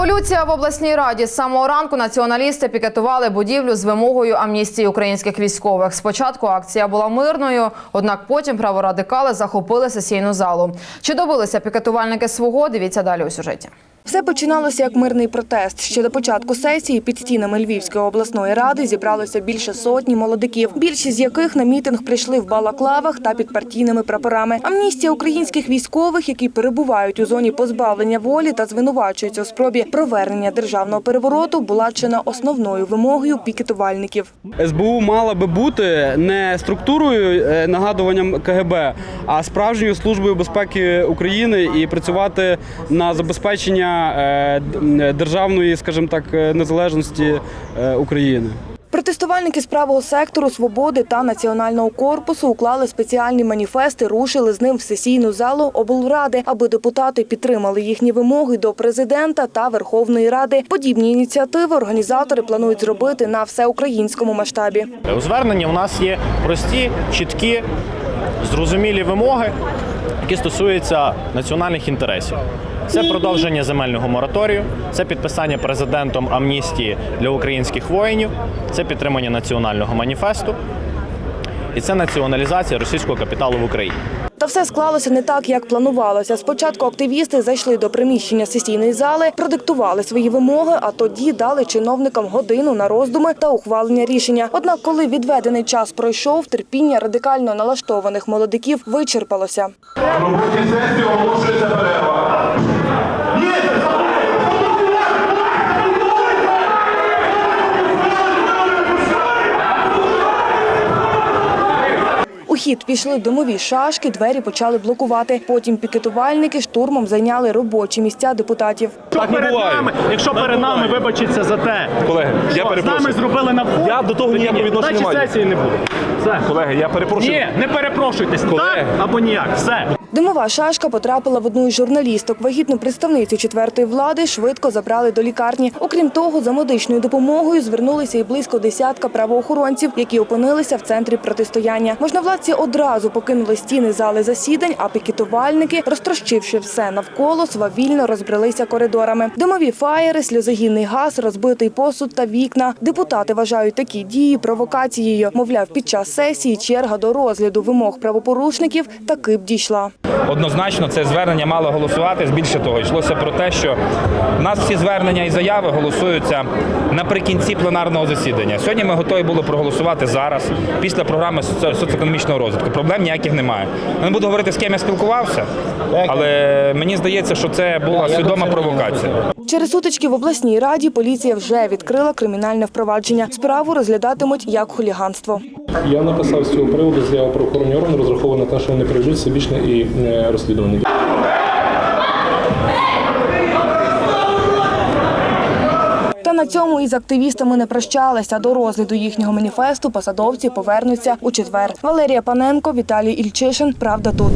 Революція в обласній раді з самого ранку націоналісти пікетували будівлю з вимогою амністії українських військових. Спочатку акція була мирною, однак потім праворадикали захопили сесійну залу. Чи добилися пікетувальники свого? Дивіться далі у сюжеті. Все починалося як мирний протест. Ще до початку сесії під стінами Львівської обласної ради зібралося більше сотні молодиків, більшість з яких на мітинг прийшли в балаклавах та під партійними прапорами. Амністія українських військових, які перебувають у зоні позбавлення волі та звинувачуються у спробі провернення державного перевороту, була чи не основною вимогою пікетувальників. СБУ мала би бути не структурою е, нагадуванням КГБ, а справжньою службою безпеки України і працювати на забезпечення е, державної, скажімо так, е, незалежності е, України. Протестувальники з правого сектору свободи та національного корпусу уклали спеціальні маніфести, рушили з ним в сесійну залу облради, аби депутати підтримали їхні вимоги до президента та Верховної Ради. Подібні ініціативи організатори планують зробити на всеукраїнському масштабі. У зверненні у нас є прості, чіткі, зрозумілі вимоги, які стосуються національних інтересів. Це продовження земельного мораторію, це підписання президентом амністії для українських воїнів, це підтримання національного маніфесту і це націоналізація російського капіталу в Україні. Та все склалося не так, як планувалося. Спочатку активісти зайшли до приміщення сесійної зали, продиктували свої вимоги, а тоді дали чиновникам годину на роздуми та ухвалення рішення. Однак, коли відведений час пройшов, терпіння радикально налаштованих молодиків вичерпалося. В роботі сесії оголошується перерва. Хід пішли домові шашки, двері почали блокувати. Потім пікетувальники штурмом зайняли робочі місця депутатів. Якщо перед нами, якщо перед нами вибачиться за те, Колеги, я що з нами зробили на вході, Я до того ніякого відношення не маю. сесії не буде. Все. Колеги, я перепрошую. Ні, не перепрошуйтесь. Так або ніяк. Все. Димова шашка потрапила в одну із журналісток. Вагітну представницю четвертої влади швидко забрали до лікарні. Окрім того, за медичною допомогою звернулися і близько десятка правоохоронців, які опинилися в центрі протистояння. Можновладці одразу покинули стіни зали засідань, а пікетувальники, розтрощивши все навколо, свавільно розбрелися коридорами. Димові фаєри, сльозогінний газ, розбитий посуд та вікна. Депутати вважають такі дії провокацією. Мовляв, під час сесії черга до розгляду вимог правопорушників таки б дійшла. Однозначно, це звернення мало голосувати. Більше того, йшлося про те, що в нас всі звернення і заяви голосуються наприкінці пленарного засідання. Сьогодні ми готові були проголосувати зараз, після програми соці- соціоекономічного розвитку. Проблем ніяких немає. Я не буду говорити, з ким я спілкувався, але мені здається, що це була свідома провокація. Через сутички в обласній раді поліція вже відкрила кримінальне впровадження. Справу розглядатимуть як хуліганство. Я написав з цього приводу заяву про охоронні органи, розраховано на те, що вони прийдуть всебічне і е, розслідування. Та на цьому із активістами не прощалися. До розгляду їхнього маніфесту посадовці повернуться у четвер. Валерія Паненко, Віталій Ільчишин. Правда тут.